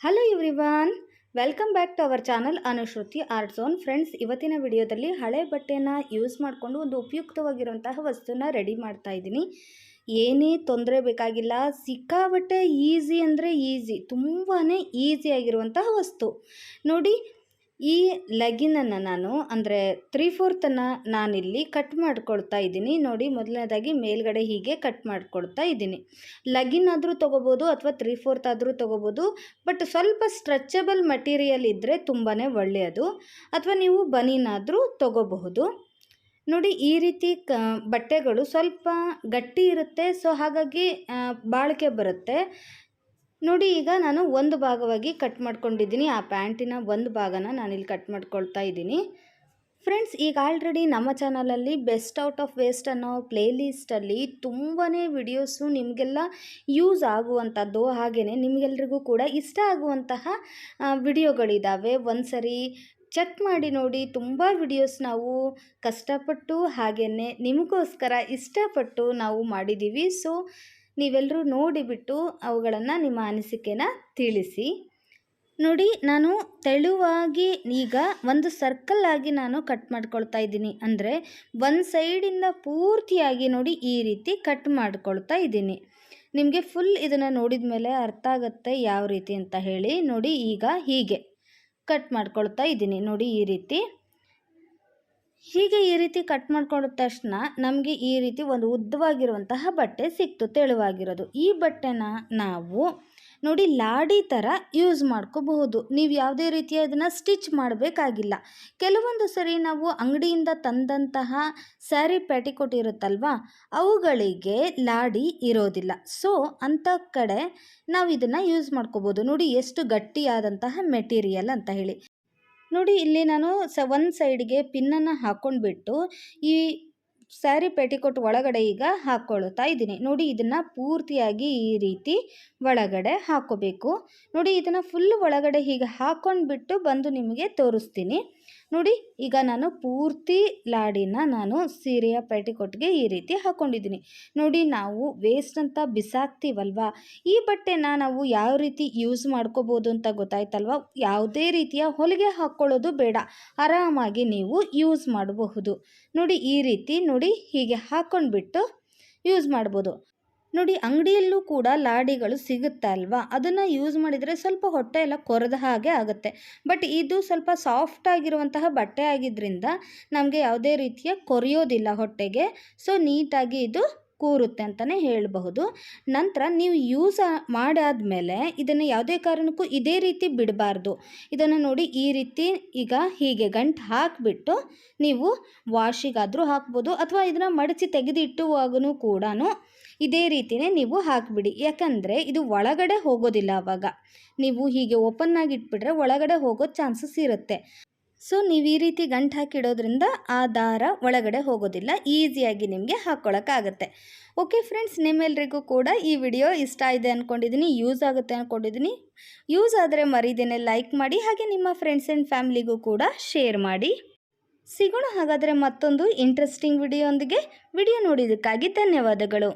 Hello everyone welcome back to our channel Anushruti art zone friends ಇವತ್ತಿನ ವಿಡಿಯೋದಲ್ಲಿ ಹಳೆ ಬಟ್ಟೆನ ಯೂಸ್ ಮಾಡಿಕೊಂಡು ಒಂದು ಉಪಯುಕ್ತವಾಗಿರುವಂತಹ ವಸ್ತುನ ರೆಡಿ ಮಾಡ್ತಾ ಇದ್ದೀನಿ. ಏನೇ ತೊಂದರೆ ಬೇಕಾಗಿಲ್ಲ ಸಿಕ್ಕಾಬಟ್ಟೆ ಈಸಿ ಅಂದರೆ ಈಸಿ ತುಂಬಾ ಈಸಿಯಾಗಿರುವಂತಹ ವಸ್ತು. ನೋಡಿ ಈ ಲೆಗಿನನ್ನು ನಾನು ಅಂದರೆ ತ್ರೀ ಫೋರ್ತನ್ನು ನಾನಿಲ್ಲಿ ಕಟ್ ಮಾಡ್ಕೊಳ್ತಾ ಇದ್ದೀನಿ. ನೋಡಿ ಮೊದಲನೇದಾಗಿ ಮೇಲ್ಗಡೆ ಹೀಗೆ ಕಟ್ ಮಾಡ್ಕೊಳ್ತಾ ಇದ್ದೀನಿ. ಲಗಿನ್ ಆದರೂ ತೊಗೋಬೋದು ಅಥವಾ ತ್ರೀ ಫೋರ್ತ್ ಆದರೂ ತೊಗೋಬೋದು. ಬಟ್ ಸ್ವಲ್ಪ ಸ್ಟ್ರೆಚಬಲ್ ಮಟೀರಿಯಲ್ ಇದ್ದರೆ ತುಂಬಾ ಒಳ್ಳೆಯದು. ಅಥವಾ ನೀವು ಬನೀನಾದರೂ ತೊಗೋಬಹುದು. ನೋಡಿ ಈ ರೀತಿ ಕ, ಬಟ್ಟೆಗಳು ಸ್ವಲ್ಪ ಗಟ್ಟಿ ಇರುತ್ತೆ. ಸೊ ಹಾಗಾಗಿ ಬಾಳಿಕೆ ಬರುತ್ತೆ. ನೋಡಿ, ಈಗ ನಾನು ಒಂದು ಭಾಗವಾಗಿ ಕಟ್ ಮಾಡ್ಕೊಂಡಿದ್ದೀನಿ. ಆ ಪ್ಯಾಂಟಿನ ಒಂದು ಭಾಗನ ನಾನಿಲ್ಲಿ ಕಟ್ ಮಾಡ್ಕೊಳ್ತಾ ಇದ್ದೀನಿ. ಫ್ರೆಂಡ್ಸ್, ಈಗ ಆಲ್ರೆಡಿ ನಮ್ಮ ಚಾನಲಲ್ಲಿ ಬೆಸ್ಟ್ ಔಟ್ ಆಫ್ ವೇಸ್ಟ್ ಅನ್ನೋ ಪ್ಲೇಲಿಸ್ಟಲ್ಲಿ ತುಂಬಾ ವಿಡಿಯೋಸು ನಿಮಗೆಲ್ಲ ಯೂಸ್ ಆಗುವಂಥದ್ದು ಹಾಗೆಯೇ ನಿಮಗೆಲ್ರಿಗೂ ಕೂಡ ಇಷ್ಟ ಆಗುವಂತಹ ವಿಡಿಯೋಗಳಿದ್ದಾವೆ ಒಂದು ಸರಿ ಚೆಕ್ ಮಾಡಿ ನೋಡಿ, ತುಂಬ ವಿಡಿಯೋಸ್ ನಾವು ಕಷ್ಟಪಟ್ಟು ಹಾಗೆಯೇ ನಿಮಗೋಸ್ಕರ ಇಷ್ಟಪಟ್ಟು ನಾವು ಮಾಡಿದ್ದೀವಿ ಸೊ ನೀವೆಲ್ಲರೂ ನೋಡಿಬಿಟ್ಟು ಅವುಗಳನ್ನು ನಿಮ್ಮ ಅನಿಸಿಕೆನ ತಿಳಿಸಿ. ನೋಡಿ, ನಾನು ತೆಳುವಾಗಿ ಈಗ ಒಂದು ಸರ್ಕಲ್ ಆಗಿ ನಾನು ಕಟ್ ಮಾಡ್ಕೊಳ್ತಾ ಇದ್ದೀನಿ. ಅಂದರೆ ಒಂದು ಸೈಡಿಂದ ಪೂರ್ತಿಯಾಗಿ ನೋಡಿ ಈ ರೀತಿ ಕಟ್ ಮಾಡ್ಕೊಳ್ತಾ ಇದ್ದೀನಿ. ನಿಮಗೆ ಫುಲ್ ಇದನ್ನು ನೋಡಿದ ಮೇಲೆ ಅರ್ಥ ಆಗುತ್ತೆ ಯಾವ ರೀತಿ ಅಂತ ಹೇಳಿ. ನೋಡಿ, ಈಗ ಹೀಗೆ ಕಟ್ ಮಾಡ್ಕೊಳ್ತಾ ಇದ್ದೀನಿ. ನೋಡಿ, ಈ ರೀತಿ. ಹೀಗೆ ಈ ರೀತಿ ಕಟ್ ಮಾಡ್ಕೊಂಡ ತಕ್ಷಣ ನಮಗೆ ಈ ರೀತಿ ಒಂದು ಉದ್ದವಾಗಿರುವಂತಹ ಬಟ್ಟೆ ಸಿಕ್ತು, ತೆಳುವಾಗಿರೋದು. ಈ ಬಟ್ಟೆನ ನಾವು ನೋಡಿ ಲಾಡಿ ಥರ ಯೂಸ್ ಮಾಡ್ಕೋಬಹುದು. ನೀವು ಯಾವುದೇ ರೀತಿಯ ಇದನ್ನು ಸ್ಟಿಚ್ ಮಾಡಬೇಕಾಗಿಲ್ಲ. ಕೆಲವೊಂದು ಸರಿ ನಾವು ಅಂಗಡಿಯಿಂದ ತಂದಂತಹ ಸ್ಯಾರಿ ಪ್ಯಾಟಿಕೋಟ್ ಇರುತ್ತಲ್ವಾ, ಅವುಗಳಿಗೆ ಲಾಡಿ ಇರೋದಿಲ್ಲ. ಸೊ ಅಂಥ ಕಡೆ ನಾವು ಇದನ್ನು ಯೂಸ್ ಮಾಡ್ಕೋಬೋದು ನೋಡಿ ಎಷ್ಟು ಗಟ್ಟಿಯಾದಂತಹ ಮೆಟೀರಿಯಲ್ ಅಂತ ಹೇಳಿ. ನೋಡಿ ಇಲ್ಲಿ ನಾನು ಸ ಒಂದು ಸೈಡ್ಗೆ ಪಿನ್ನನ್ನು ಹಾಕ್ಕೊಂಡ್ಬಿಟ್ಟು ಈ ಸ್ಯಾರಿ ಪೆಟಿಕೋಟ್ ಒಳಗಡೆ ಈಗ ಹಾಕ್ಕೊಳ್ತಾ ಇದ್ದೀನಿ. ನೋಡಿ, ಇದನ್ನು ಪೂರ್ತಿಯಾಗಿ ಈ ರೀತಿ ಒಳಗಡೆ ಹಾಕೋಬೇಕು. ನೋಡಿ, ಇದನ್ನು ಫುಲ್ ಒಳಗಡೆ ಹೀಗೆ ಹಾಕ್ಕೊಂಡ್ಬಿಟ್ಟು ಬಂದು ನಿಮಗೆ ತೋರಿಸ್ತೀನಿ. ನೋಡಿ, ಈಗ ನಾನು ಪೂರ್ತಿ ಲಾಡಿನ ನಾನು ಸೀರೆಯ ಪೆಟಿಕೋಟ್ಗೆ ಈ ರೀತಿ ಹಾಕ್ಕೊಂಡಿದ್ದೀನಿ ನೋಡಿ, ನಾವು ವೇಸ್ಟ್ ಅಂತ ಬಿಸಾಕ್ತೀವಲ್ವಾ? ಈ ಬಟ್ಟೆನ ನಾವು ಯಾವ ರೀತಿ ಯೂಸ್ ಮಾಡ್ಕೋಬೋದು ಅಂತ ಗೊತ್ತಾಯ್ತಲ್ವ? ಯಾವುದೇ ರೀತಿಯ ಹೊಲಿಗೆ ಹಾಕ್ಕೊಳ್ಳೋದು ಬೇಡ. ಆರಾಮಾಗಿ ನೀವು ಯೂಸ್ ಮಾಡಬಹುದು. ನೋಡಿ, ಈ ರೀತಿ ನೋಡಿ. ಹೀಗೆ ಹಾಕ್ಕೊಂಡ್ಬಿಟ್ಟು ಯೂಸ್ ಮಾಡ್ಬೋದು. ನೋಡಿ ಅಂಗಡಿಯಲ್ಲೂ ಕೂಡ ಲಾಡಿಗಳು ಸಿಗುತ್ತೆ ಅಲ್ವಾ? ಅದನ್ನು ಯೂಸ್ ಮಾಡಿದರೆ ಸ್ವಲ್ಪ ಹೊಟ್ಟೆ ಎಲ್ಲ ಕೊರೆದ ಹಾಗೆ ಆಗುತ್ತೆ. ಬಟ್ ಇದು ಸ್ವಲ್ಪ ಸಾಫ್ಟ್ ಆಗಿರುವಂತಹ ಬಟ್ಟೆ ಆಗಿದ್ದರಿಂದ ನಮಗೆ ಯಾವುದೇ ರೀತಿಯ ಕೊರೆಯೋದಿಲ್ಲ ಹೊಟ್ಟೆಗೆ. ಸೊ ನೀಟಾಗಿ ಇದು ಕೂರುತ್ತೆ ಅಂತಲೇ ಹೇಳಬಹುದು. ನಂತರ ನೀವು ಯೂಸ್ ಮಾಡಾದಮೇಲೆ ಇದನ್ನು ಯಾವುದೇ ಕಾರಣಕ್ಕೂ ಇದೇ ರೀತಿ ಬಿಡಬಾರ್ದು. ಇದನ್ನು ನೋಡಿ ಈ ರೀತಿ ಈಗ ಹೀಗೆ ಗಂಟು ಹಾಕಿಬಿಟ್ಟು ನೀವು ವಾಶಿಗಾದರೂ ಹಾಕ್ಬೋದು ಅಥವಾ ಇದನ್ನು ಮಡಚಿ ತೆಗೆದಿಟ್ಟುವಾಗೂ ಕೂಡ ಇದೇ ರೀತಿಯೇ ನೀವು ಹಾಕಿಬಿಡಿ. ಯಾಕಂದರೆ ಇದು ಒಳಗಡೆ ಹೋಗೋದಿಲ್ಲ ಆವಾಗ ನೀವು ಹೀಗೆ ಓಪನ್ ಒಳಗಡೆ ಹೋಗೋ ಚಾನ್ಸಸ್ ಇರುತ್ತೆ. ಸೊ ನೀವು ಈ ರೀತಿ ಗಂಟು ಹಾಕಿಡೋದ್ರಿಂದ ಆ ದಾರ ಒಳಗಡೆ ಹೋಗೋದಿಲ್ಲ. ಈಸಿಯಾಗಿ ನಿಮಗೆ ಹಾಕ್ಕೊಳಕ್ಕಾಗತ್ತೆ ಓಕೆ ಫ್ರೆಂಡ್ಸ್ ನಿಮ್ಮೆಲ್ರಿಗೂ ಕೂಡ ಈ ವಿಡಿಯೋ ಇಷ್ಟ ಇದೆ ಅಂದ್ಕೊಂಡಿದ್ದೀನಿ ಯೂಸ್ ಆಗುತ್ತೆ ಅಂದ್ಕೊಂಡಿದ್ದೀನಿ ಯೂಸ್ ಆದರೆ ಮರೀದೇನೆ ಲೈಕ್ ಮಾಡಿ, ಹಾಗೆ ನಿಮ್ಮ ಫ್ರೆಂಡ್ಸ್ ಆ್ಯಂಡ್ ಫ್ಯಾಮಿಲಿಗೂ ಕೂಡ ಶೇರ್ ಮಾಡಿ. ಸಿಗೋಣ ಹಾಗಾದರೆ ಮತ್ತೊಂದು ಇಂಟ್ರೆಸ್ಟಿಂಗ್ ವಿಡಿಯೋ ವಿಡಿಯೋ ನೋಡಿದ್ದಕ್ಕಾಗಿ ಧನ್ಯವಾದಗಳು.